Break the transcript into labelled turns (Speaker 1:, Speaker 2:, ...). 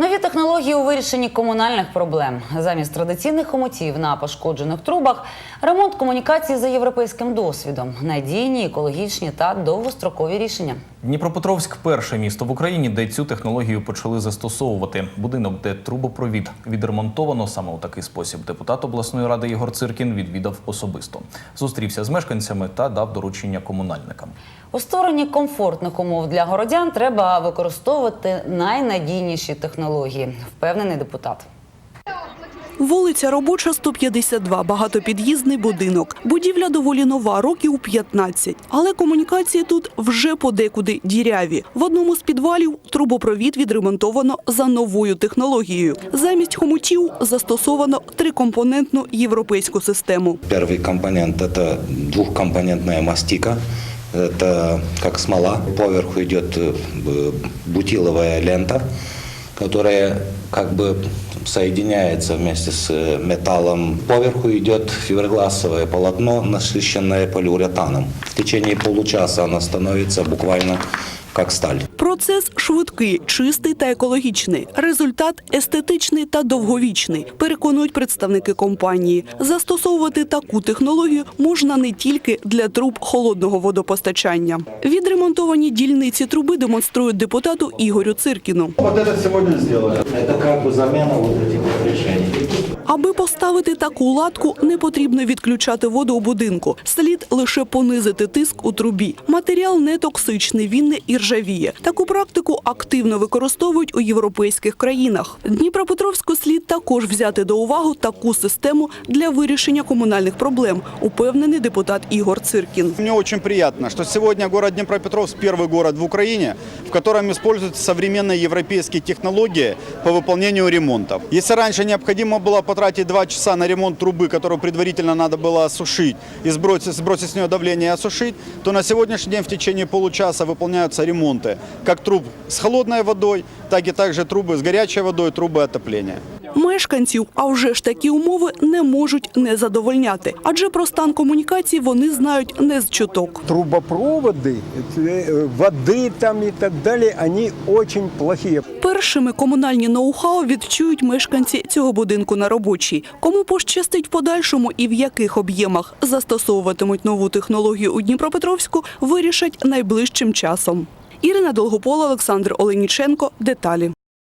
Speaker 1: Нові технології у вирішенні комунальних проблем замість традиційних хомутів на пошкоджених трубах, ремонт комунікації за європейським досвідом, надійні, екологічні та довгострокові рішення.
Speaker 2: Дніпропетровськ перше місто в Україні, де цю технологію почали застосовувати. Будинок, де трубопровід відремонтовано саме у такий спосіб. Депутат обласної ради Ігор Циркін відвідав особисто. Зустрівся з мешканцями та дав доручення комунальникам.
Speaker 1: У стороні комфортних умов для городян треба використовувати найнадійніші технології, впевнений депутат.
Speaker 3: Вулиця Робоча, 152, багатопід'їзний будинок. Будівля доволі нова, років 15. Але комунікації тут вже подекуди діряві. В одному з підвалів трубопровід відремонтовано за новою технологією. Замість хомутів застосовано трикомпонентну європейську систему.
Speaker 4: Первый компонент – это двухкомпонентная мастика. Это как смола. Поверху идет э, б- бутиловая лента, которая как бы соединяется вместе с э, металлом. Поверху идет фиброгласовое полотно, насыщенное полиуретаном. В течение получаса она становится буквально как сталь.
Speaker 3: Процес швидкий, чистий та екологічний. Результат естетичний та довговічний, переконують представники компанії. Застосовувати таку технологію можна не тільки для труб холодного водопостачання. Відремонтовані дільниці труби демонструють депутату Ігорю Циркіну.
Speaker 5: Вот это сегодня сделали.
Speaker 4: Это как бы замена вот этих вот решений.
Speaker 3: Аби поставити таку латку, не потрібно відключати воду у будинку. Слід лише понизити тиск у трубі. Матеріал не токсичний, він не іржавіє. Таку практику активно використовують у європейських країнах. Дніпропетровську слід також взяти до уваги таку систему для вирішення комунальних проблем, упевнений депутат Ігор Циркін.
Speaker 5: Мне очень приятно, что сегодня город Днепропетровск первый город в Украине, в котором используются современные европейские технологии по выполнению ремонтов. Если раньше необходимо было потратить два часа на ремонт трубы, которую предварительно надо было осушить и сбросить, сбросить с нее давление и осушить, то на сегодняшний день в течение получаса выполняются ремонты как труб с холодной водой, так и также трубы с горячей водой, трубы отопления.
Speaker 3: Мешканців, а вже ж такі умови не можуть не задовольняти, адже про стан комунікацій вони знають не з чуток.
Speaker 6: трубопроводы, э, воды там и так далее, они очень плохие.
Speaker 3: Першими комунальні ноу-хау відчують мешканці цього будинку на робочій. Кому пощастить в подальшому і в яких об'ємах застосовуватимуть нову технологію у Дніпропетровську, вирішать найближчим часом. Ірина Долгопола, Олександр Оленіченко. Деталі.